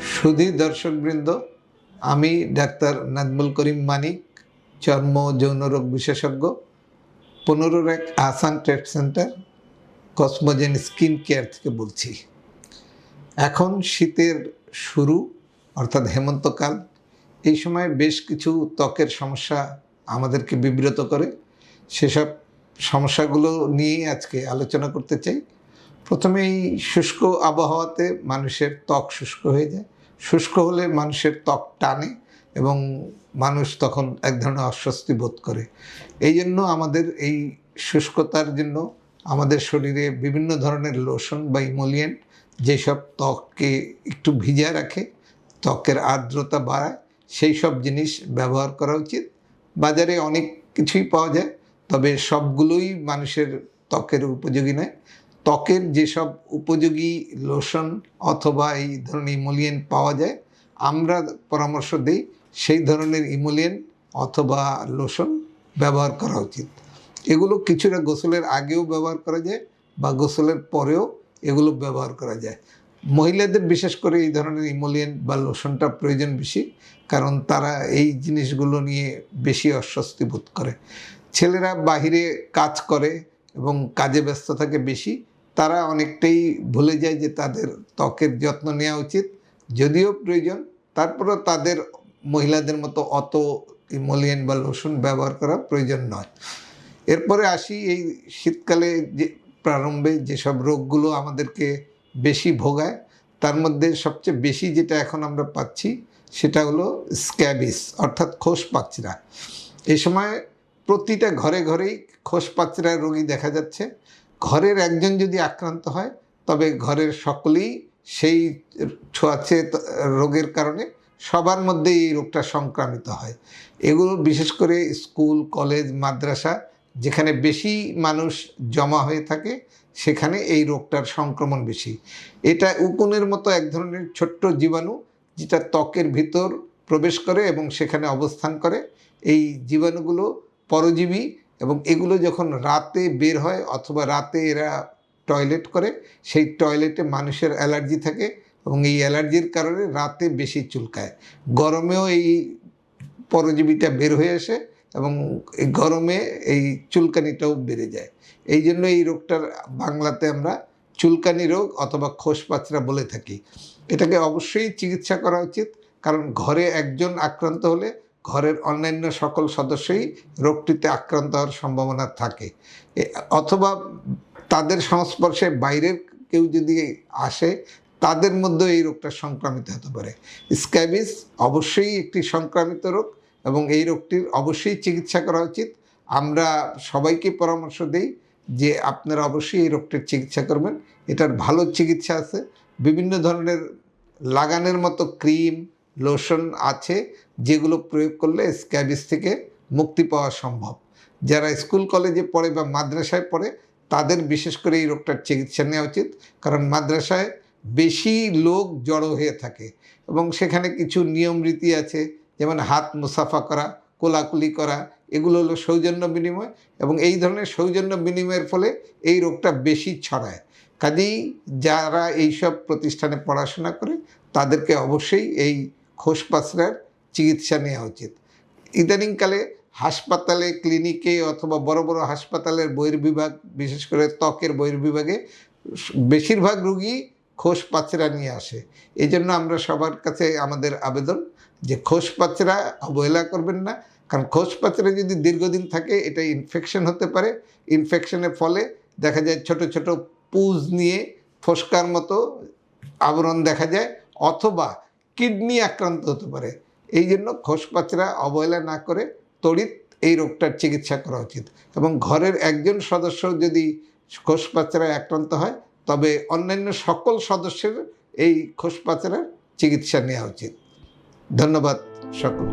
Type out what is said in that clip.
সুধী দর্শকবৃন্দ, আমি ডাক্তার নাজমুল করিম মানিক, চর্ম যৌন রোগ বিশেষজ্ঞ পনেরোর এক Asan trade center, Cosmogen skin care থেকে বলছি। এখন শীতের শুরু, অর্থাৎ হেমন্তকাল। এই সময় বেশ কিছু ত্বকের সমস্যা আমাদেরকে বিব্রত করে। সেসব সমস্যাগুলো নিয়েই আজকে আলোচনা করতে চাই। প্রথমে এই শুষ্ক আবহাওয়াতে মানুষের ত্বক শুষ্ক হয়ে যায়। শুষ্ক হলে মানুষের ত্বক টানে এবং মানুষ তখন এক ধরনের অস্বস্তি বোধ করে। এই জন্য আমাদের এই শুষ্কতার জন্য আমাদের শরীরে বিভিন্ন ধরনের লোশন বা ইমোলিয়েন্ট যেসব ত্বককে একটু ভিজা রাখে, ত্বকের আর্দ্রতা বাড়ায়, সেই সব জিনিস ব্যবহার করা উচিত। বাজারে অনেক কিছুই পাওয়া যায়, তবে সবগুলোই মানুষের ত্বকের উপযোগী নয়। ত্বকের যেসব উপযোগী লোশন অথবা এই ধরনের ইমোলিয়েন্ট পাওয়া যায়, আমরা পরামর্শ দিই সেই ধরনের ইমোলিয়েন্ট অথবা লোশন ব্যবহার করা উচিত। এগুলো কিছুটা গোসলের আগেও ব্যবহার করা যায় বা গোসলের পরেও এগুলো ব্যবহার করা যায়। মহিলাদের বিশেষ করে এই ধরনের ইমোলিয়েন্ট বা লোশনটা প্রয়োজন বেশি, কারণ তারা এই জিনিসগুলো নিয়ে বেশি অস্বস্তি বোধ করে। ছেলেরা বাহিরে কাজ করে এবং কাজে ব্যস্ত থাকে বেশি তারা অনেকটাই ভুলে যায় যে তাদের ত্বকের যত্ন নেওয়া উচিত, যদিও প্রয়োজন। তারপরেও তাদের মহিলাদের মতো অত ইমোলিয়েন্ট বা লোশন ব্যবহার করা প্রয়োজন নয়। এরপরে আসি এই শীতকালে যে প্রারম্ভে যেসব রোগগুলো আমাদেরকে বেশি ভোগায়, তার মধ্যে সবচেয়ে বেশি যেটা এখন আমরা পাচ্ছি সেটা হলো স্ক্যাবিস, অর্থাৎ খোস পাচরা এই সময় প্রতিটা ঘরে ঘরেই খোস পাচরা রোগী দেখা যাচ্ছে। ঘরের একজন যদি আক্রান্ত হয়, তবে ঘরের সকলেই সেই ছোঁয়াচে রোগের কারণে সবার মধ্যে এই রোগটা সংক্রামিত হয়। এগুলো বিশেষ করে স্কুল, কলেজ, মাদ্রাসা, যেখানে বেশি মানুষ জমা হয়ে থাকে, সেখানে এই রোগটার সংক্রমণ বেশি। এটা উকুনের মতো এক ধরনের ছোট্ট জীবাণু, যেটা ত্বকের ভিতর প্রবেশ করে এবং সেখানে অবস্থান করে। এই জীবাণুগুলো পরজীবী এবং এগুলো যখন রাতে বের হয় অথবা রাতে এরা টয়লেট করে, সেই টয়লেটে মানুষের অ্যালার্জি থাকে এবং এই অ্যালার্জির কারণে রাতে বেশি চুলকায়। গরমেও এই পরজীবীটা বের হয়ে আসে এবং এই গরমে এই চুলকানিটাও বেড়ে যায়। এই জন্য এই রোগটার বাংলাতে আমরা চুলকানি রোগ অথবা খোস পাচরা বলে থাকি। এটাকে অবশ্যই চিকিৎসা করা উচিত, কারণ ঘরে একজন আক্রান্ত হলে ঘরের অন্যান্য সকল সদস্যই রোগটিতে আক্রান্ত হওয়ার সম্ভাবনা থাকে। অথবা তাদের সংস্পর্শে বাইরের কেউ যদি আসে, তাদের মধ্যে এই রোগটা সংক্রামিত হতে পারে। স্ক্যাবিস অবশ্যই একটি সংক্রামিত রোগ এবং এই রোগটির অবশ্যই চিকিৎসা করা উচিত। আমরা সবাইকে পরামর্শ দেই যে আপনারা অবশ্যই এই রোগটির চিকিৎসা করবেন। এটার ভালো চিকিৎসা আছে। বিভিন্ন ধরনের লাগানের মতো ক্রিম লোশন আছে যেগুলো প্রয়োগ করলে স্ক্যাবিস থেকে মুক্তি পাওয়া সম্ভব। যারা স্কুল, কলেজে পড়ে বা মাদ্রাসায় পড়ে, তাদের বিশেষ করে এই রোগটার চিকিৎসা নেওয়া উচিত। কারণ মাদ্রাসায় বেশি লোক জড়ো হয়ে থাকে এবং সেখানে কিছু নিয়ম রীতি আছে, যেমন হাত মুসাফা করা, কোলাকুলি করা, এগুলো হলো সৌজন্য বিনিময় এবং এই ধরনের সৌজন্য বিনিময়ের ফলে এই রোগটা বেশি ছড়ায়। কাজেই যারা এইসব প্রতিষ্ঠানে পড়াশোনা করে, তাদেরকে অবশ্যই এই খোস পাচরার চিকিৎসা নেওয়া উচিত। ইদানিংকালে হাসপাতালে, ক্লিনিকে অথবা বড় বড় হাসপাতালের বহির্বিভাগ, বিশেষ করে ত্বকের বহির্বিভাগে, বেশিরভাগ রুগী খোস পাচরা নিয়ে আসে। এই জন্য আমরা সবার কাছে আমাদের আবেদন যে খোস পাচরা অবহেলা করবেন না, কারণ খোস পাচরা যদি দীর্ঘদিন থাকে, এটা ইনফেকশন হতে পারে। ইনফেকশনের ফলে দেখা যায় ছোট ছোট পুজ নিয়ে ফোসকার মতো আবরণ দেখা যায়, অথবা কিডনি আক্রান্ত হতে পারে। এই জন্য খোস পাচরা অবহেলা না করে তড়িৎ এই রোগটার চিকিৎসা করা উচিত। এবং ঘরের একজন সদস্য যদি খোস পাচরায় আক্রান্ত হয়, তবে অন্যান্য সকল সদস্যের এই খোস পাচরার চিকিৎসা নেওয়া উচিত। ধন্যবাদ সকল